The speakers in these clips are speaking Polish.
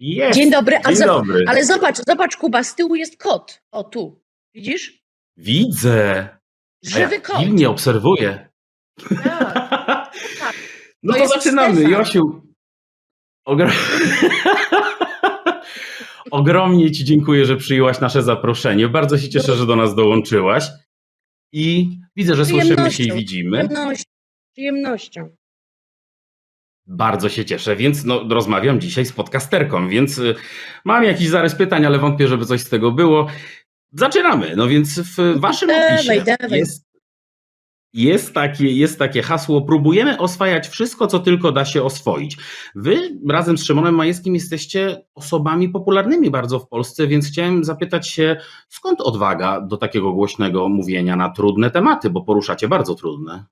Jest. Dzień dobry, ale, Dzień zob- dobry. ale zobacz, zobacz Kuba, z tyłu jest kot. O tu, widzisz? Widzę. A ja Żywy kot. pilnie obserwuję. Tak. No To to zaczynamy, Stefan. Josiu. Ogro... Ogromnie Ci dziękuję, że przyjęłaś nasze zaproszenie. Bardzo się cieszę, że do nas dołączyłaś. I widzę, że słyszymy się i widzimy. Przyjemnością. Przyjemnością. Bardzo się cieszę, więc no, rozmawiam dzisiaj z podcasterką, więc y, mam jakiś zarys pytań, ale wątpię, żeby coś z tego było. Zaczynamy. No więc w waszym opisie jest, jest, takie, jest takie hasło: próbujemy oswajać wszystko, co tylko da się oswoić. Wy razem z Szymonem Majewskim jesteście osobami popularnymi bardzo w Polsce, więc chciałem zapytać się, skąd odwaga do takiego głośnego mówienia na trudne tematy, bo poruszacie bardzo trudne.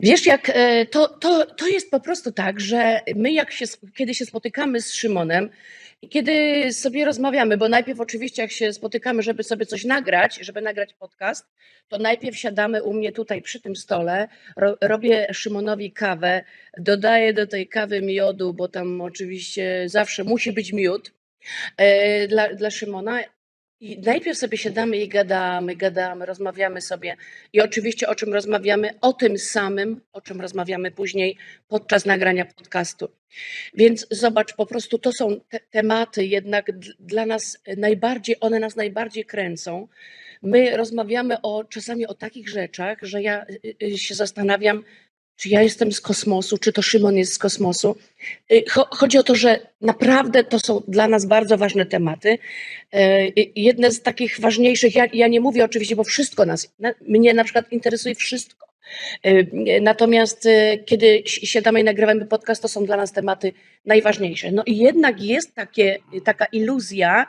Wiesz, jak e, to, to, to jest po prostu tak, że my jak się, kiedy się spotykamy z Szymonem kiedy sobie rozmawiamy, bo najpierw oczywiście jak się spotykamy, żeby sobie coś nagrać, żeby nagrać podcast, to najpierw siadamy u mnie tutaj przy tym stole, ro, robię Szymonowi kawę, dodaję do tej kawy miodu, bo tam oczywiście zawsze musi być miód e, dla, dla Szymona. I najpierw sobie siadamy i gadamy, gadamy, rozmawiamy sobie. I oczywiście o czym rozmawiamy? O tym samym, o czym rozmawiamy później podczas nagrania podcastu. Więc zobacz, po prostu to są te tematy jednak dla nas najbardziej, one nas najbardziej kręcą. My rozmawiamy o, czasami o takich rzeczach, że ja y, y, się zastanawiam, czy ja jestem z kosmosu, czy to Szymon jest z kosmosu. Y, cho- Chodzi o to, że naprawdę to są dla nas bardzo ważne tematy. I- Jedne z takich ważniejszych, ja, ja nie mówię oczywiście, bo wszystko nas, na, mnie na przykład interesuje wszystko. E, Natomiast kiedy si- siadamy i nagrywamy podcast, to są dla nas tematy najważniejsze. No i jednak jest takie, taka iluzja,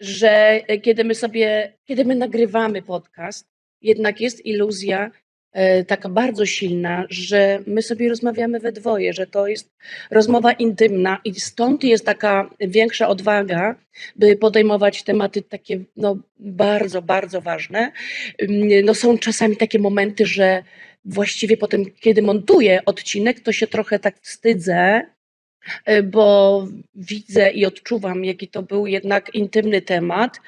że kiedy my sobie, kiedy my nagrywamy podcast, jednak jest iluzja taka bardzo silna, że my sobie rozmawiamy we dwoje, że to jest rozmowa intymna i stąd jest taka większa odwaga, by podejmować tematy takie no, bardzo, bardzo ważne. Ym, No, są czasami takie momenty, że właściwie potem, kiedy montuję odcinek, to się trochę tak wstydzę, y, bo widzę i odczuwam, jaki to był jednak intymny temat,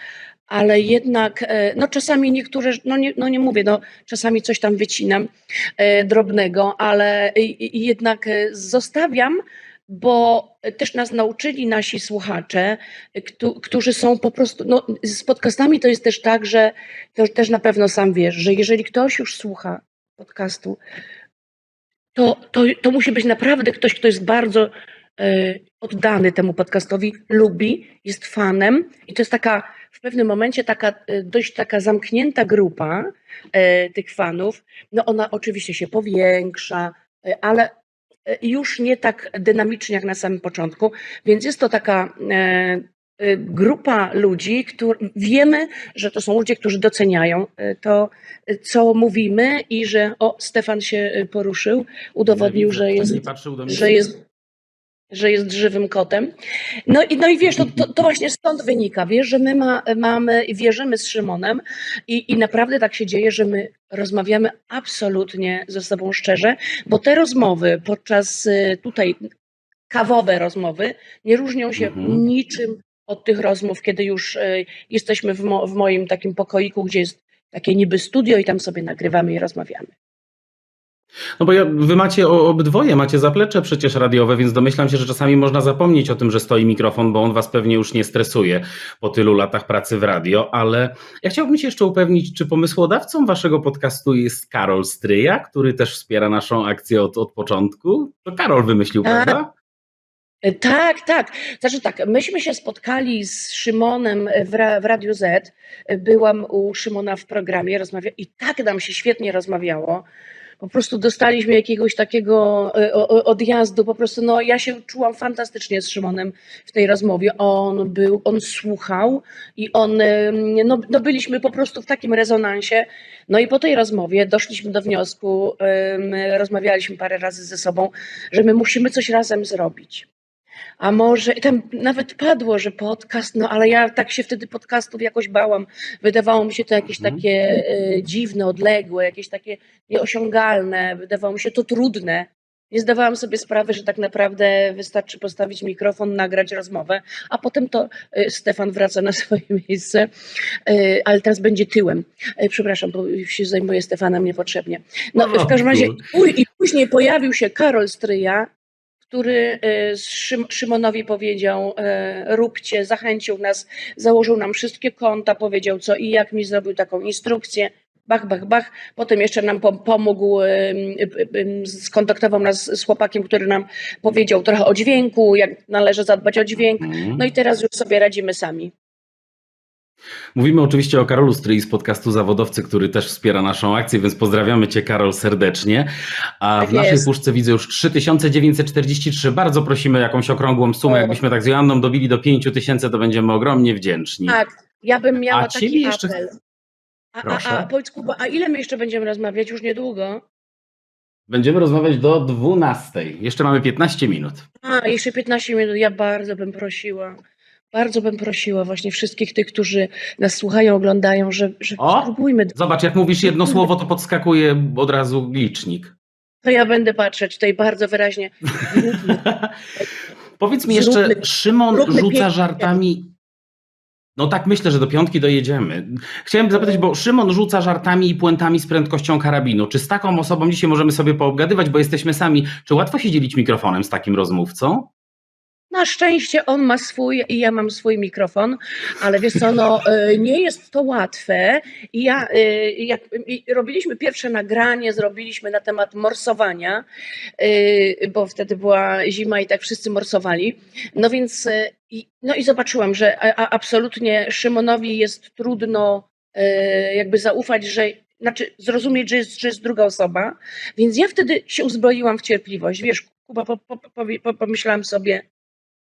ale jednak, e, no czasami niektóre, no nie, no nie mówię, no czasami coś tam wycinam e, drobnego, ale jednak e, zostawiam, bo też nas nauczyli nasi słuchacze, któ- którzy są po prostu, no z podcastami to jest też tak, że to też na pewno sam wiesz, że jeżeli ktoś już słucha podcastu, to, to, to musi być naprawdę ktoś, kto jest bardzo oddany temu podcastowi, lubi, jest fanem i to jest taka w pewnym momencie taka e, dość taka zamknięta grupa e, tych fanów. No ona oczywiście się powiększa, e, ale już nie tak dynamicznie jak na samym początku, więc jest to taka grupa ludzi, którzy wiemy, że to są ludzie, którzy doceniają to, co mówimy i że o, Stefan się poruszył, udowodnił, że jest że jest, że jest żywym kotem. No i, no i wiesz, to, to, to właśnie stąd wynika, wiesz, że my ma, mamy wierzymy z Szymonem i, i naprawdę tak się dzieje, że my rozmawiamy absolutnie ze sobą szczerze, bo te rozmowy podczas y, tutaj kawowe rozmowy nie różnią się Mhm. niczym od tych rozmów, kiedy już y, jesteśmy w, mo, w moim takim pokoiku, gdzie jest takie niby studio i tam sobie nagrywamy i rozmawiamy. No bo ja, wy macie obydwoje, macie zaplecze przecież radiowe, więc domyślam się, że czasami można zapomnieć o tym, że stoi mikrofon, bo on was pewnie już nie stresuje po tylu latach pracy w radio, ale ja chciałbym się jeszcze upewnić, czy pomysłodawcą waszego podcastu jest Karol Stryja, który też wspiera naszą akcję od, od początku? To Karol wymyślił, Tak. prawda? E, Tak, tak. Znaczy tak, myśmy się spotkali z Szymonem w, ra, w Radiu Z. E, Byłam u Szymona w programie, rozmawia i tak nam się świetnie rozmawiało. Po prostu dostaliśmy jakiegoś takiego e, odjazdu, po prostu no ja się czułam fantastycznie z Szymonem w tej rozmowie. On był, on słuchał i on, no, no byliśmy po prostu w takim rezonansie. No i po tej rozmowie doszliśmy do wniosku, rozmawialiśmy parę razy ze sobą, że my musimy coś razem zrobić. A może, i tam nawet padło, że podcast, no ale ja tak się wtedy podcastów jakoś bałam. Wydawało mi się to jakieś Mhm. takie e, dziwne, odległe, jakieś takie nieosiągalne. Wydawało mi się to trudne. Nie zdawałam sobie sprawy, że tak naprawdę wystarczy postawić mikrofon, nagrać rozmowę, a potem to y, Stefan wraca na swoje miejsce, y, ale teraz będzie tyłem. Y, Przepraszam, bo się zajmuję Stefanem niepotrzebnie. No, No, w każdym razie pój- i później pojawił się Karol Stryja, który Szym, Szymonowi powiedział, y, róbcie, zachęcił nas, założył nam wszystkie konta, powiedział co i jak mi zrobił taką instrukcję. Bach, bach, bach. Potem jeszcze nam pom- pomógł, y, skontaktował nas z chłopakiem, który nam powiedział trochę o dźwięku, jak należy zadbać o dźwięk. Mhm. No i teraz już sobie radzimy sami. Mówimy oczywiście o Karolu Stryj z podcastu Zawodowcy, który też wspiera naszą akcję, więc pozdrawiamy Cię Karol serdecznie. A Tak w naszej jest. puszce widzę już 3943. Bardzo prosimy jakąś okrągłą sumę. O. Jakbyśmy tak z Joanną dobili do 5000, to będziemy ogromnie wdzięczni. Tak, ja bym miała A taki jeszcze- apel. A, a, Proszę. a powiedz Kuba, a ile my jeszcze będziemy rozmawiać? Już niedługo. Będziemy rozmawiać do 12. Jeszcze mamy 15 minut. A, jeszcze 15 minut. Ja bardzo bym prosiła, bardzo bym prosiła właśnie wszystkich tych, którzy nas słuchają, oglądają, że, że O! spróbujmy. Zobacz, jak mówisz jedno słowo, to podskakuje od razu licznik. To ja będę patrzeć tutaj bardzo wyraźnie. Powiedz mi jeszcze, Zróbmy- Szymon zróbmy rzuca pięknie. żartami. No tak myślę, że do piątki dojedziemy. Chciałem zapytać, bo Szymon rzuca żartami i puentami z prędkością karabinu. Czy z taką osobą dzisiaj możemy sobie poobgadywać, bo jesteśmy sami? Czy łatwo się dzielić mikrofonem z takim rozmówcą? Na szczęście on ma swój i ja mam swój mikrofon, ale wiesz co, no, y, nie jest to łatwe. Ja, y, jak robiliśmy pierwsze nagranie, zrobiliśmy na temat morsowania, y, bo wtedy była zima i tak wszyscy morsowali. No więc, no i zobaczyłam, że absolutnie Szymonowi jest trudno jakby zaufać, że znaczy zrozumieć, że jest, że jest druga osoba, więc ja wtedy się uzbroiłam w cierpliwość. Wiesz, Kuba, po, po, po, pomyślałam sobie,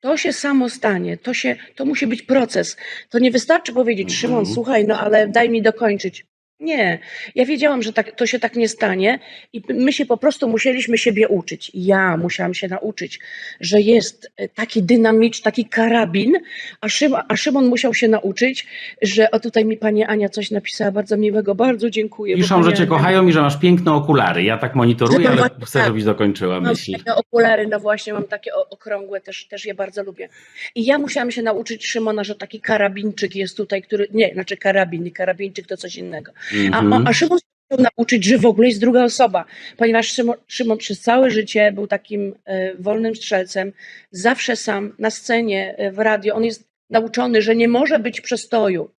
to się samo stanie, to, się, to musi być proces. To nie wystarczy powiedzieć, Mhm. Szymon, słuchaj, no ale daj mi dokończyć. Nie, ja wiedziałam, że tak, to się tak nie stanie i my się po prostu musieliśmy siebie uczyć. Ja musiałam się nauczyć, że jest e, taki dynamicz, taki karabin, a Szymon, a Szymon musiał się nauczyć, że o tutaj mi pani Ania coś napisała bardzo miłego, bardzo dziękuję. Piszą, że cię Ania- kochają i że masz piękne okulary. Ja tak monitoruję, No ale właśnie chcę, żebyś dokończyła Mam myśl. takie okulary, no właśnie, mam takie okrągłe, też, też je bardzo lubię. I ja musiałam się nauczyć Szymona, że taki karabinczyk jest tutaj, który, nie, znaczy karabin, karabinczyk to coś innego. A, Mhm. a, a Szymon się nauczyć, że w ogóle jest druga osoba, ponieważ Szymon, Szymon przez całe życie był takim e, wolnym strzelcem, zawsze sam na scenie, e, w radio, on jest nauczony, że nie może być przestoju,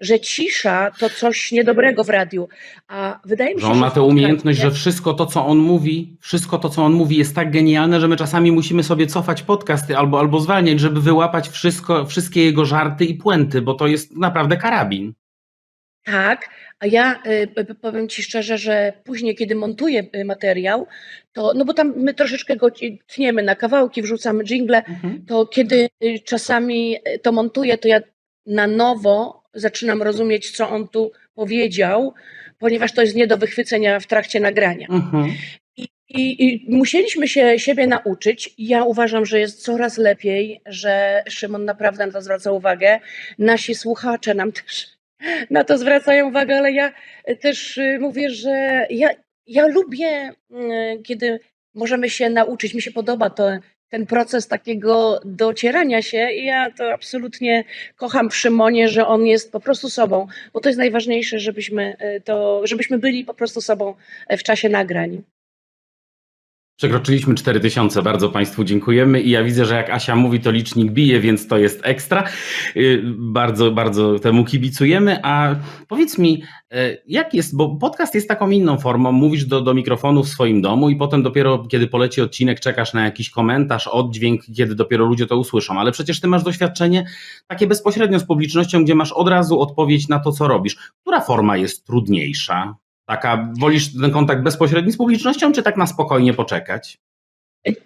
że cisza to coś niedobrego w radiu, a wydaje mi się, Że on ma tę umiejętność, że wszystko to, co on mówi, wszystko to, co on mówi, jest tak genialne, że my czasami musimy sobie cofać podcasty albo, albo zwalniać, żeby wyłapać wszystko, wszystkie jego żarty i puenty, bo to jest naprawdę karabin. Tak, a ja y, powiem Ci szczerze, że później, kiedy montuję y, materiał, to, no bo tam my troszeczkę go ci- tniemy na kawałki, wrzucamy jingle, to kiedy y, czasami y, to montuję, to ja na nowo zaczynam rozumieć, co on tu powiedział, ponieważ to jest nie do wychwycenia w trakcie nagrania. Mhm. I, i, musieliśmy się siebie nauczyć. Ja uważam, że jest coraz lepiej, że Szymon naprawdę na to zwraca uwagę. Nasi słuchacze nam też na to zwracają uwagę, ale ja też y, mówię, że ja, ja lubię, y, kiedy możemy się nauczyć. Mi się podoba to, ten proces takiego docierania się i ja to absolutnie kocham w Szymonie, że on jest po prostu sobą, bo to jest najważniejsze, żebyśmy y, to, żebyśmy byli po prostu sobą y, w czasie nagrań. Przekroczyliśmy 4000, bardzo Państwu dziękujemy i ja widzę, że jak Asia mówi, to licznik bije, więc to jest ekstra. Y, Bardzo, bardzo temu kibicujemy, a powiedz mi, y, jak jest, bo podcast jest taką inną formą, mówisz do, do mikrofonu w swoim domu i potem dopiero, kiedy poleci odcinek, czekasz na jakiś komentarz, oddźwięk, kiedy dopiero ludzie to usłyszą, ale przecież Ty masz doświadczenie takie bezpośrednio z publicznością, gdzie masz od razu odpowiedź na to, co robisz. Która forma jest trudniejsza? Taka, wolisz ten kontakt bezpośredni z publicznością, czy tak na spokojnie poczekać?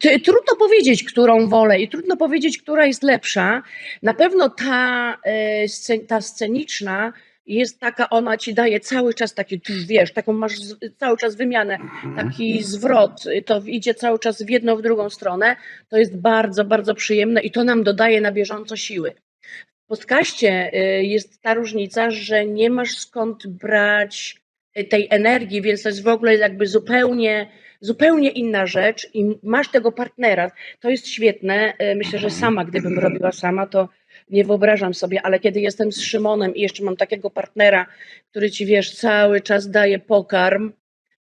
Trudno powiedzieć, którą wolę i trudno powiedzieć, która jest lepsza. Na pewno ta, e, ta sceniczna jest taka, ona ci daje cały czas taki, wiesz, taką masz cały czas wymianę, taki zwrot, to idzie cały czas w jedną, w drugą stronę. To jest bardzo, bardzo przyjemne i to nam dodaje na bieżąco siły. W podcaście e, jest ta różnica, że nie masz skąd brać tej energii, więc to jest w ogóle jakby zupełnie zupełnie inna rzecz i masz tego partnera. To jest świetne. E, Myślę, że sama, gdybym robiła sama, to nie wyobrażam sobie, ale kiedy jestem z Szymonem i jeszcze mam takiego partnera, który ci wiesz, cały czas daje pokarm,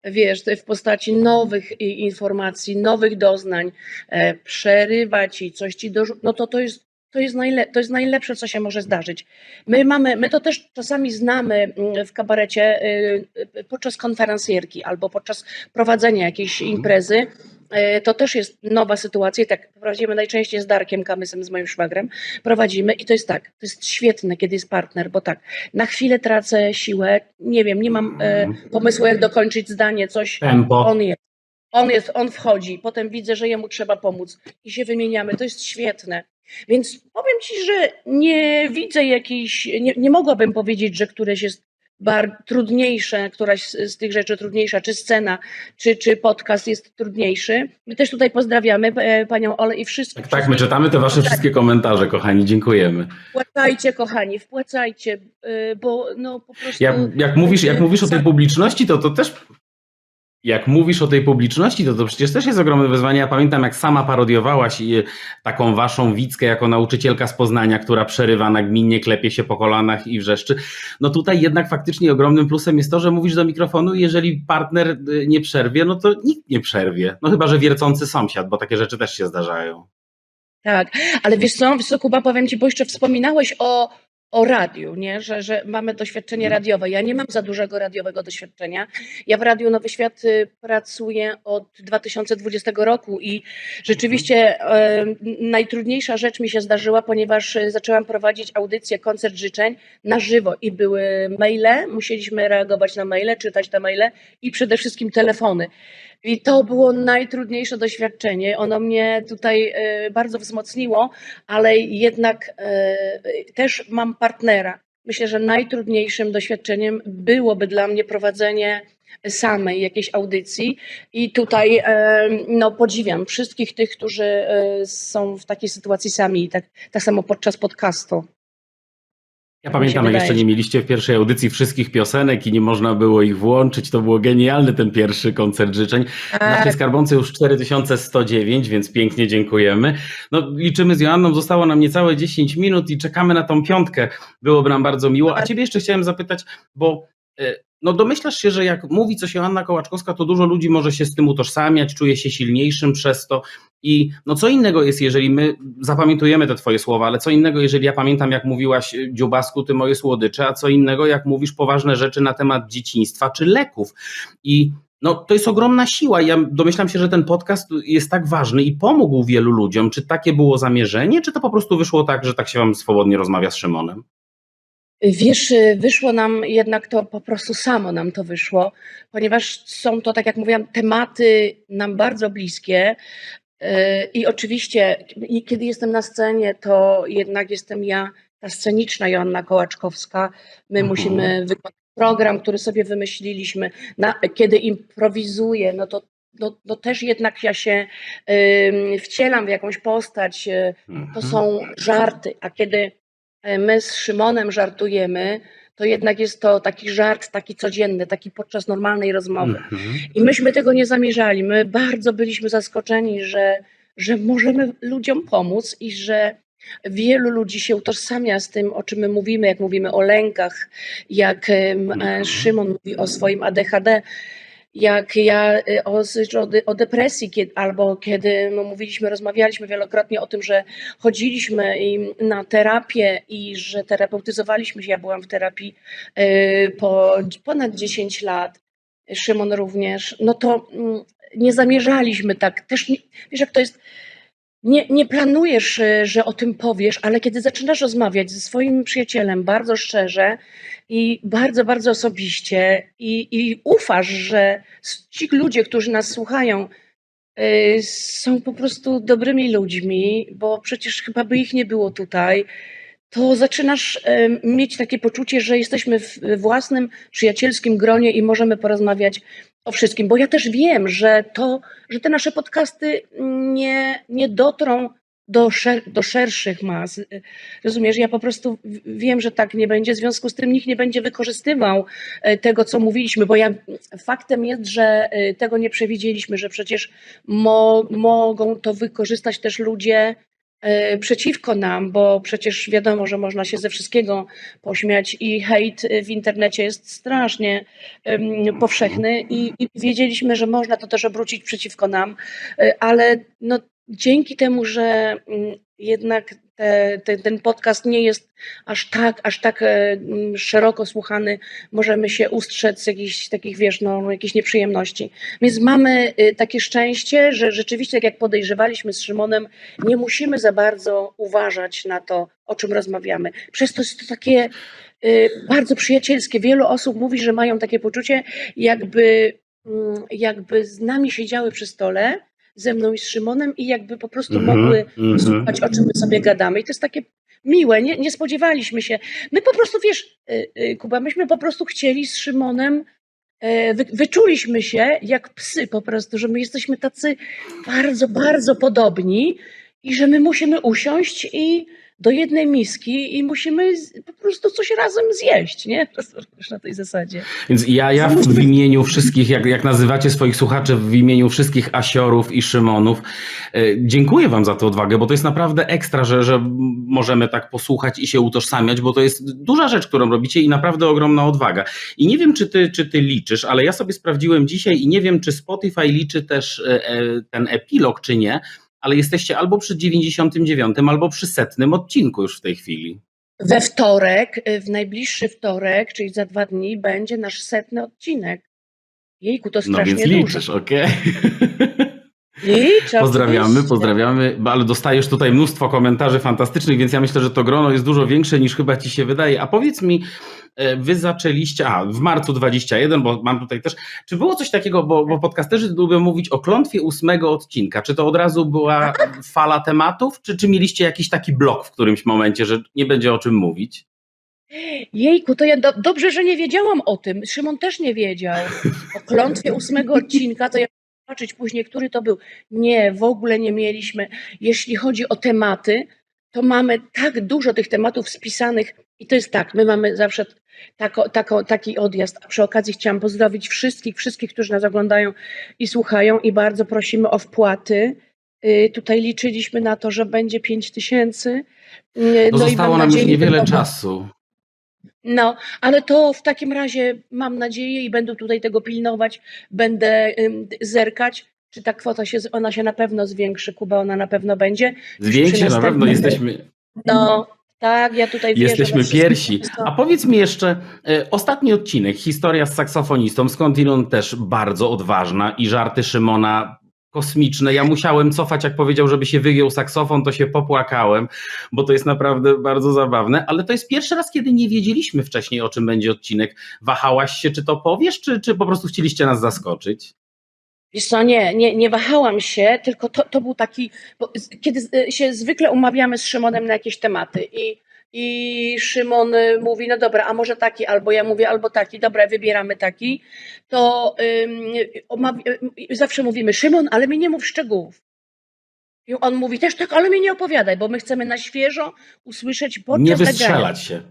wiesz, w postaci nowych informacji, nowych doznań, e, przerywa ci, coś ci dorzuca, no to to jest, to, jest najle- to jest najlepsze, co się może zdarzyć. My mamy, my to też czasami znamy mm, w kabarecie y, y, podczas konferencjerki albo podczas prowadzenia jakiejś Mhm. imprezy. E, To też jest nowa sytuacja i tak prowadzimy najczęściej z Darkiem Kamysem, z moim szwagrem. Prowadzimy i to jest tak, to jest świetne, kiedy jest partner, bo tak, na chwilę tracę siłę, nie wiem, nie mam e, pomysłu, jak dokończyć zdanie, coś, Tempo. on jest. On jest, on wchodzi, potem widzę, że jemu trzeba pomóc i się wymieniamy. To jest świetne. Więc powiem ci, że nie widzę jakiejś, nie, nie mogłabym powiedzieć, że któreś jest bar, trudniejsze, któraś z, z tych rzeczy trudniejsza, czy scena, czy, czy podcast jest trudniejszy. My też tutaj pozdrawiamy e, panią Olę i wszystkich. Tak, tak, my czytamy te wasze wszystkie komentarze, kochani, dziękujemy. Wpłacajcie, kochani, wpłacajcie, y, bo no po prostu... Jak, jak, mówisz, jak mówisz o tej publiczności, to to też. Jak mówisz o tej publiczności, to to przecież też jest ogromne wyzwanie. Ja pamiętam, jak sama parodiowałaś i taką waszą Wickę jako nauczycielka z Poznania, która przerywa nagminnie, klepie się po kolanach i wrzeszczy. No tutaj jednak faktycznie ogromnym plusem jest to, że mówisz do mikrofonu i jeżeli partner y, nie przerwie, no to nikt nie przerwie. No chyba, że wiercący sąsiad, bo takie rzeczy też się zdarzają. Tak, ale wiesz co, wiesz co, Kuba, powiem ci, bo jeszcze wspominałeś o, o radiu, nie? Że, że mamy doświadczenie radiowe. Ja nie mam za dużego radiowego doświadczenia. Ja w Radiu Nowy Świat y, pracuję od 2020 roku i rzeczywiście e, najtrudniejsza rzecz mi się zdarzyła, ponieważ y, zaczęłam prowadzić audycję Koncert Życzeń na żywo i były maile, musieliśmy reagować na maile, czytać te maile i przede wszystkim telefony. I to było najtrudniejsze doświadczenie. Ono mnie tutaj e, bardzo wzmocniło, ale jednak e, też mam partnera. Myślę, że najtrudniejszym doświadczeniem byłoby dla mnie prowadzenie samej jakiejś audycji i tutaj e, no, podziwiam wszystkich tych, którzy są w takiej sytuacji sami, tak, tak samo podczas podcastu. Ja mi pamiętam, jak jeszcze nie mieliście w pierwszej audycji wszystkich piosenek i nie można było ich włączyć. To było genialny ten pierwszy koncert życzeń. Naszej Tak, skarbonce już 4109, więc pięknie dziękujemy. No, liczymy z Joanną, zostało nam niecałe 10 minut i czekamy na tą piątkę. Byłoby nam bardzo miło. A ciebie jeszcze chciałem zapytać, bo e, no domyślasz się, że jak mówi coś Joanna Kołaczkowska, to dużo ludzi może się z tym utożsamiać, czuje się silniejszym przez to. I no co innego jest, jeżeli my zapamiętujemy te twoje słowa, ale co innego, jeżeli ja pamiętam, jak mówiłaś e, Dziubasku, ty moje słodycze, a co innego, jak mówisz poważne rzeczy na temat dzieciństwa czy leków. I no, to jest ogromna siła. Ja domyślam się, że ten podcast jest tak ważny i pomógł wielu ludziom. Czy takie było zamierzenie, czy to po prostu wyszło tak, że tak się wam swobodnie rozmawia z Szymonem? Wiesz, y, wyszło nam jednak to po prostu samo nam to wyszło, ponieważ są to, tak jak mówiłam, tematy nam bardzo bliskie. y, I oczywiście, kiedy jestem na scenie, to jednak jestem ja, ta sceniczna Joanna Kołaczkowska. My Mhm. musimy wykonać program, który sobie wymyśliliśmy. Na, kiedy improwizuję, no to no, no też jednak ja się ym, wcielam w jakąś postać. y, to Mhm. są żarty, a kiedy my z Szymonem żartujemy, to jednak jest to taki żart, taki codzienny, taki podczas normalnej rozmowy. Mhm. I myśmy tego nie zamierzali. My bardzo byliśmy zaskoczeni, że, że możemy ludziom pomóc i że wielu ludzi się utożsamia z tym, o czym my mówimy, jak mówimy o lękach, jak e, Szymon mówi o swoim ADHD. Jak ja e, o, o, de- o depresji, kiedy, albo kiedy no, mówiliśmy, rozmawialiśmy wielokrotnie o tym, że chodziliśmy na terapię i że terapeutyzowaliśmy się. Ja byłam w terapii e, po ponad 10 lat. Szymon również, no to mm, nie zamierzaliśmy tak. Też nie, wiesz, jak to jest. Nie, nie planujesz, y, że o tym powiesz, ale kiedy zaczynasz rozmawiać ze swoim przyjacielem bardzo szczerze i bardzo, bardzo osobiście i, i ufasz, że ci ludzie, którzy nas słuchają, y, są po prostu dobrymi ludźmi, bo przecież chyba by ich nie było tutaj, to zaczynasz em, mieć takie poczucie, że jesteśmy w własnym przyjacielskim gronie i możemy porozmawiać o wszystkim. Bo ja też wiem, że to, że te nasze podcasty nie, nie dotrą do, szer do szerszych mas. Rozumiesz, ja po prostu wiem, że tak nie będzie, w związku z tym nikt nie będzie wykorzystywał e, tego, co mówiliśmy, bo ja, faktem jest, że e, tego nie przewidzieliśmy, że przecież mo mogą to wykorzystać też ludzie przeciwko nam, bo przecież wiadomo, że można się ze wszystkiego pośmiać i hejt e, w internecie jest strasznie powszechny i, i wiedzieliśmy, że można to też obrócić przeciwko nam, e, ale no, dzięki temu, że mm, jednak te, te, ten podcast nie jest aż tak, aż tak e, mm, szeroko słuchany, możemy się ustrzec z jakichś takich, wiesz, no, jakichś nieprzyjemności. Więc mamy y, takie szczęście, że rzeczywiście, tak jak podejrzewaliśmy z Szymonem, nie musimy za bardzo uważać na to, o czym rozmawiamy. Przez to jest to takie y, bardzo przyjacielskie. Wielu osób mówi, że mają takie poczucie, jakby, mm, jakby z nami siedziały przy stole, ze mną i z Szymonem i jakby po prostu Mhm, mogły mhm. słuchać, o czym my sobie gadamy. I to jest takie miłe, nie, nie spodziewaliśmy się. My po prostu, wiesz, y, y, Kuba, myśmy po prostu chcieli z Szymonem, e, wy, wyczuliśmy się jak psy po prostu, że my jesteśmy tacy bardzo, bardzo podobni i że my musimy usiąść i do jednej miski i musimy po prostu coś razem zjeść, nie? Na tej zasadzie. Więc ja, ja w, w imieniu wszystkich, jak, jak nazywacie swoich słuchaczy, w imieniu wszystkich Asiorów i Szymonów, e, dziękuję wam za tę odwagę, bo to jest naprawdę ekstra, że, że możemy tak posłuchać i się utożsamiać, bo to jest duża rzecz, którą robicie i naprawdę ogromna odwaga. I nie wiem, czy ty, czy ty liczysz, ale ja sobie sprawdziłem dzisiaj i nie wiem, czy Spotify liczy też e, e, ten epilog, czy nie, ale jesteście albo przy 99, albo przy setnym odcinku już w tej chwili. We wtorek, y, w najbliższy wtorek, czyli za dwa dni, będzie nasz setny odcinek. Jejku, to No strasznie więc dużo. liczysz, okej. Liczę, Pozdrawiamy, pozdrawiamy, bo- ale dostajesz tutaj mnóstwo komentarzy fantastycznych, więc ja myślę, że to grono jest dużo większe niż chyba ci się wydaje. A powiedz mi, wy zaczęliście, a w marcu 21, bo mam tutaj też, czy było coś takiego, bo, bo podcasterzy lubią mówić o klątwie ósmego odcinka, czy to od razu była fala tematów, czy, czy mieliście jakiś taki blok w którymś momencie, że nie będzie o czym mówić? Jejku, to ja do, dobrze, że nie wiedziałam o tym. Szymon też nie wiedział. O klątwie ósmego odcinka, to ja zobaczyć później, który to był. Nie, w ogóle nie mieliśmy. Jeśli chodzi o tematy, to mamy tak dużo tych tematów spisanych i to jest tak, my mamy zawsze tako, tako, taki odjazd. A przy okazji chciałam pozdrowić wszystkich, wszystkich, którzy nas oglądają i słuchają i bardzo prosimy o wpłaty. Y, Tutaj liczyliśmy na to, że będzie 5 tysięcy. Y, No, i zostało nam już niewiele czasu. no, ale to w takim razie mam nadzieję i będę tutaj tego pilnować, będę ym, zerkać, czy ta kwota się, ona się na pewno zwiększy, Kuba, ona na pewno będzie. Zwięksie Przy na pewno jesteśmy, No, tak, ja tutaj wierzę Jesteśmy pierwsi. A powiedz mi jeszcze, e, ostatni odcinek, historia z saksofonistą, skądinąd też bardzo odważna i żarty Szymona kosmiczne. Ja musiałem cofać, jak powiedział, żeby się wygiął saksofon, to się popłakałem, bo to jest naprawdę bardzo zabawne, ale to jest pierwszy raz, kiedy nie wiedzieliśmy wcześniej, o czym będzie odcinek. Wahałaś się, czy to powiesz, czy, czy po prostu chcieliście nas zaskoczyć? Wiesz co, nie, nie, nie wahałam się, tylko to, to był taki, kiedy się zwykle umawiamy z Szymonem na jakieś tematy i, i Szymon y, mówi, no dobra, a może taki, albo ja mówię, albo taki, dobra, wybieramy taki, to y, zawsze mówimy, Szymon, ale mi nie mów szczegółów. I on mówi też, tak, ale mi nie opowiadaj, bo my chcemy na świeżo usłyszeć podczas Nie nagrania. wystrzelać się.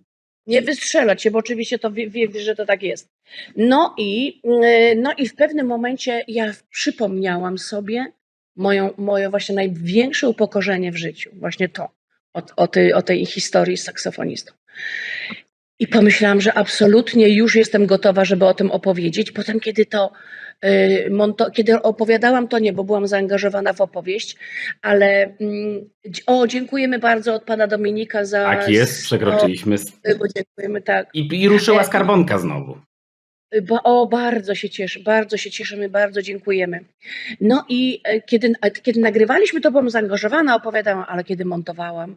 Nie wystrzelać się, bo oczywiście to wie, wie, że to tak jest. No i, yy, no i w pewnym momencie ja przypomniałam sobie moją, moje właśnie największe upokorzenie w życiu. Właśnie to, o, o, tej, o tej historii z saksofonistą. I pomyślałam, że absolutnie już jestem gotowa, żeby o tym opowiedzieć. Potem, kiedy to, kiedy opowiadałam, to nie, bo byłam zaangażowana w opowieść, ale mm, o, dziękujemy bardzo od pana Dominika za. Tak jest, przekroczyliśmy. O, bo dziękujemy, tak. I, I ruszyła skarbonka znowu. Ba, o, bardzo się cieszę, bardzo się cieszymy, bardzo dziękujemy. No i e, kiedy, kiedy nagrywaliśmy, to byłam zaangażowana, opowiadałam, ale kiedy montowałam,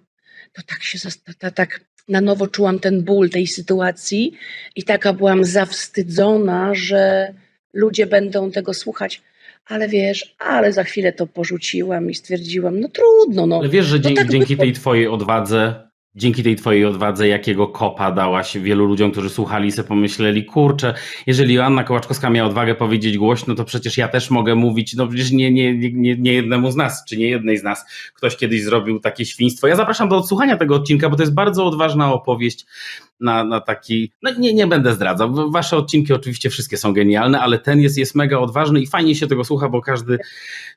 to tak się tak na nowo czułam ten ból tej sytuacji i taka byłam zawstydzona, że ludzie będą tego słuchać. Ale wiesz, ale za chwilę to porzuciłam i stwierdziłam, no trudno, no. Ale wiesz, że No dzięki, tak dzięki tej twojej odwadze dzięki tej twojej odwadze, jakiego kopa dałaś wielu ludziom, którzy słuchali i sobie pomyśleli, kurczę, jeżeli Joanna Kołaczkowska miała odwagę powiedzieć głośno, to przecież ja też mogę mówić, no przecież nie, nie, nie, nie, jednemu z nas, czy nie jednej z nas ktoś kiedyś zrobił takie świństwo. Ja zapraszam do odsłuchania tego odcinka, bo to jest bardzo odważna opowieść na, na taki, no nie, nie będę zdradzał, wasze odcinki oczywiście wszystkie są genialne, ale ten jest, jest mega odważny i fajnie się tego słucha, bo każdy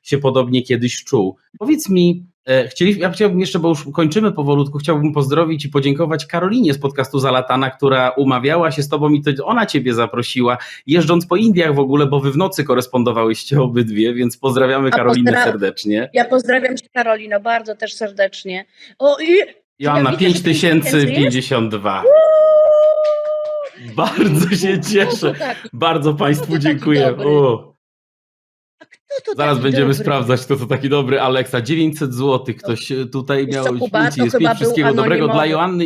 się podobnie kiedyś czuł. Powiedz mi, e, chcieli, ja chciałbym jeszcze, bo już kończymy powolutku, chciałbym pozdrowić i podziękować Karolinie z podcastu Zalatana, która umawiała się z tobą i to ona ciebie zaprosiła, jeżdżąc po Indiach w ogóle, bo wy w nocy korespondowałyście obydwie, więc pozdrawiamy A Karolinę pozdra- serdecznie. Ja pozdrawiam cię Karolino, bardzo też serdecznie. O i Joanna, Ja widzę, że 5052. Bardzo się cieszę. Tak. Bardzo Państwu Kto taki dziękuję. Dobry? O, A kto to zaraz będziemy dobry? sprawdzać, kto to taki dobry Aleksa. 900 zł. Ktoś e, tutaj miał co, to jest pięć wszystkiego dobrego dla. Joanny.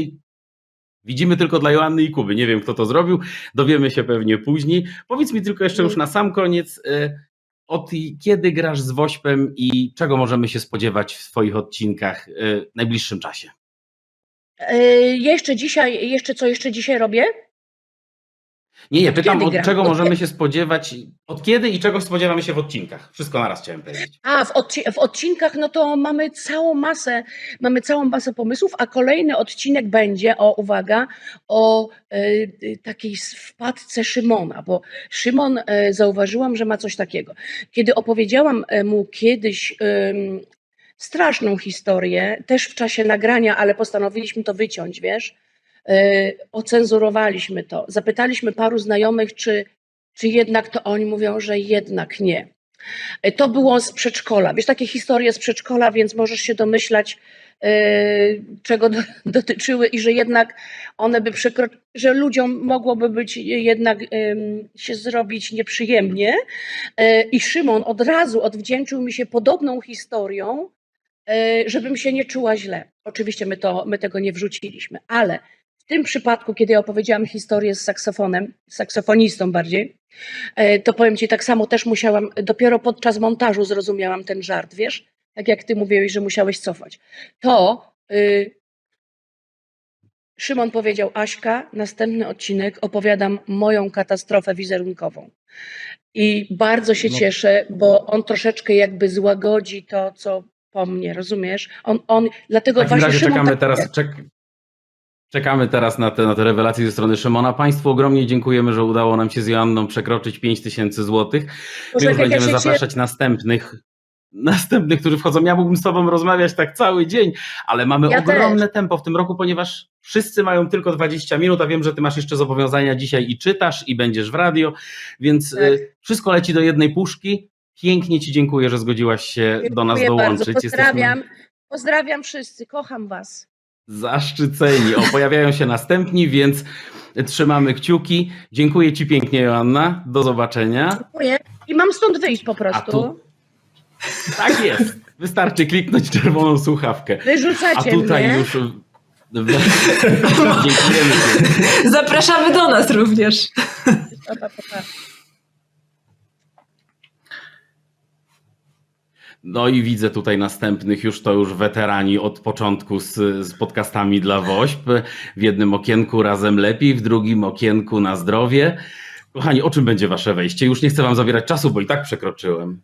Widzimy tylko dla Joanny i Kuby. Nie wiem, kto to zrobił. Dowiemy się pewnie później. Powiedz mi tylko jeszcze już na sam koniec, e, od kiedy grasz z Wośpem i czego możemy się spodziewać w Twoich odcinkach e, w najbliższym czasie? Jeszcze dzisiaj, jeszcze co jeszcze dzisiaj robię? Nie, nie, pytam, kiedy od czego możemy się spodziewać, od kiedy i czego spodziewamy się w odcinkach. Wszystko naraz chciałem powiedzieć. A, w, odci- w odcinkach, no to mamy całą masę, mamy całą masę pomysłów, a kolejny odcinek będzie, o uwaga, o e, e, takiej wpadce Szymona, bo Szymon, e, zauważyłam, że ma coś takiego. Kiedy opowiedziałam e, mu kiedyś em, straszną historię, też w czasie nagrania, ale postanowiliśmy to wyciąć, wiesz, ocenzurowaliśmy to, zapytaliśmy paru znajomych, czy, czy jednak to oni mówią, że jednak nie. E, To było z przedszkola. Wiesz, takie historie z przedszkola, więc możesz się domyślać, e, czego do, dotyczyły i że jednak one by przekroczyły, że ludziom mogłoby być jednak się zrobić nieprzyjemnie. E, I Szymon od razu odwdzięczył mi się podobną historią, e, żebym się nie czuła źle. Oczywiście my, to, my tego nie wrzuciliśmy, ale tym przypadku, kiedy ja opowiedziałam historię z saksofonem, z saksofonistą bardziej, E, to powiem ci tak samo też musiałam, dopiero podczas montażu zrozumiałam ten żart, wiesz? Tak jak ty mówiłeś, że musiałeś cofać. To y, Szymon powiedział, Aśka, następny odcinek opowiadam moją katastrofę wizerunkową. I bardzo się No. cieszę, bo on troszeczkę jakby złagodzi to, co po mnie, rozumiesz? On, on, dlatego W takim właśnie razie Szymon czekamy tak teraz, czek, czekamy teraz na te, na te rewelacje ze strony Szymona. Państwu ogromnie dziękujemy, że udało nam się z Joanną przekroczyć 5000 złotych. My już ja będziemy zapraszać następnych, następnych, którzy wchodzą. Ja mógłbym z Tobą rozmawiać tak cały dzień, ale mamy Ja ogromne tempo w tym roku, ponieważ wszyscy mają tylko 20 minut, a wiem, że Ty masz jeszcze zobowiązania dzisiaj i czytasz, i będziesz w radio, więc Tak. y, wszystko leci do jednej puszki. Pięknie Ci dziękuję, że zgodziłaś się do nas Dziękuję dołączyć. Bardzo. Pozdrawiam, pozdrawiam wszyscy, kocham was. Zaszczyceni. O, pojawiają się następni, więc trzymamy kciuki. Dziękuję Ci pięknie, Joanna. Do zobaczenia. Dziękuję. I mam stąd wyjść po prostu. tu- Tak jest. Wystarczy kliknąć czerwoną słuchawkę. A Wyrzucacie tutaj mnie. już. Dziękujemy. Zapraszamy do nas również. No i widzę tutaj następnych, już to już weterani od początku z, z podcastami dla WOŚP. W jednym okienku razem lepiej, w drugim okienku na zdrowie. Kochani, o czym będzie Wasze wejście? Już nie chcę Wam zabierać czasu, bo i tak przekroczyłem.